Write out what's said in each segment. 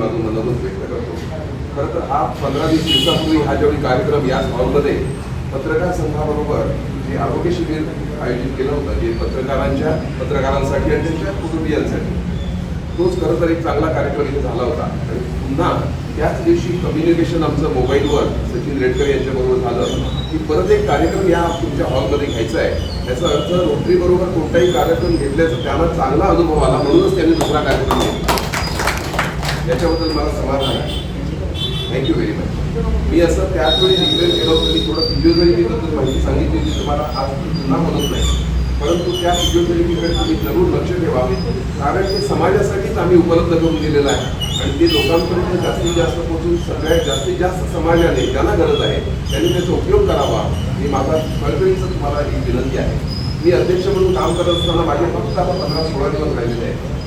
माझं मनोगत व्यक्त करतो. खरं तर हा पंधरा वीस दिवसापूर्वी हा ज्यावेळी कार्यक्रम याच हॉलमध्ये पत्रकार संघाबरोबर जे आरोग्य शिबिर आयोजित केलं होतं जे पत्रकारांच्या पत्रकारांसाठी आणि त्यांच्या कुटुंबियांसाठी तोच खरं तर एक चांगला कार्यक्रम इथे झाला होता. आणि पुन्हा त्याच दिवशी कम्युनिकेशन आमचं मोबाईलवर सचिन रेडकर यांच्याबरोबर झालं की परत एक कार्यक्रम या तुमच्या हॉलमध्ये घ्यायचा आहे. याचा अर्थ रोटरी बरोबर कोणताही कार्यक्रम घेतल्याचा त्यांना चांगला अनुभव आला म्हणूनच त्यांनी दुसरा कार्यक्रम घेतला. याच्याबद्दल मला समाधान आहे. थँक्यू व्हेरी मच मी असं त्याच वेळी डिक्लेअर केलं होतं मी थोडं फिजिओथेरपीबद्दल माहिती सांगितली होती तुम्हाला आज पुन्हा म्हणत नाही. परंतु त्या फिजिओथेरपीकडे तुम्ही जरूर लक्ष ठेवा. कारण ते समाजासाठीच आम्ही उपलब्ध करून दिलेलं आहे. आणि ते लोकांपर्यंत जास्तीत जास्त पोहोचून सगळ्यात जास्तीत जास्त समाजाने ज्यांना गरज आहे त्यांनी त्याचा उपयोग करावा. ही माझा कळकळीचं तुम्हाला एक विनंती आहे. मी अध्यक्ष म्हणून काम करत असताना माझे फक्त आता पंधरा सोळा दिवस राहिलेले आहे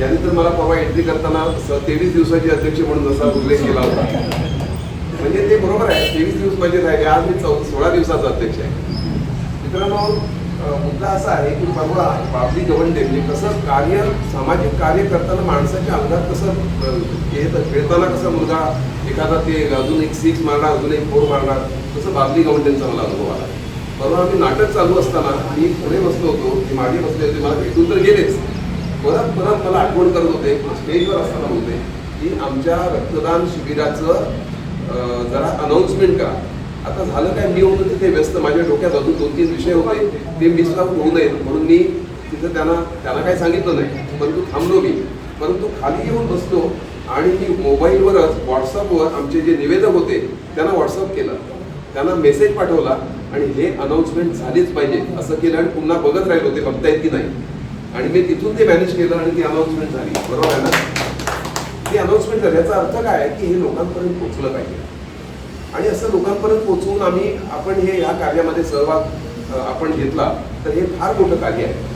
यांनी तर मला परवा एंट्री करताना तेवीस दिवसाचे अध्यक्ष म्हणून जसा उल्लेख केला होता. म्हणजे ते बरोबर आहे तेवीस दिवस माझे राहिले आज मी चौ सोळा दिवसाचा अध्यक्ष आहे. मित्रांनो मुद्दा असा आहे की परवा बाबली गवंडे म्हणजे कसं कार्य सामाजिक कार्य करताना माणसाच्या अंगात कसं अं, येतं खेळताना कसं मुलगा एखादा ते अजून एक सिक्स मारणार अजून एक फोर मारणार तसं बाबली गवंडेंचा मला अनुभव आला. परवा आम्ही नाटक चालू असताना मी पुढे बसलो होतो की मागे बसले होते मला भेटून तर गेलेच. परत परत मला आठवण करत होते स्टेजवर असताना होते की आमच्या रक्तदान शिबिराचं जरा अनाऊन्समेंट करा. आता झालं काय मी होतो तिथे व्यस्त माझ्या डोक्यात अजून दोन तीन विषय होते ते मिस होऊ नयेत म्हणून मी तिथं त्यांना त्याला काही सांगितलं नाही परंतु थांबलो मी. परंतु खाली येऊन बसतो आणि मी मोबाईलवरच व्हॉट्सअपवर आमचे जे निवेदक होते त्यांना व्हॉट्सअप केलं. त्यांना मेसेज पाठवला आणि हे अनाऊन्समेंट झालीच पाहिजे असं केलं आणि पुन्हा बघत राहिलो होते बघता येत की नाही. आणि मी तिथून ते मॅनेज केलं आणि ती अनाऊन्समेंट झाली. बरोबर आहे ना? ती अनाऊन्समेंट झाली. याचा अर्थ काय आहे की हे लोकांपर्यंत पोचलं पाहिजे. आणि असं लोकांपर्यंत पोचवून आम्ही आपण हे या कार्यामध्ये सहभाग आपण घेतला तर हे फार मोठं कार्य आहे.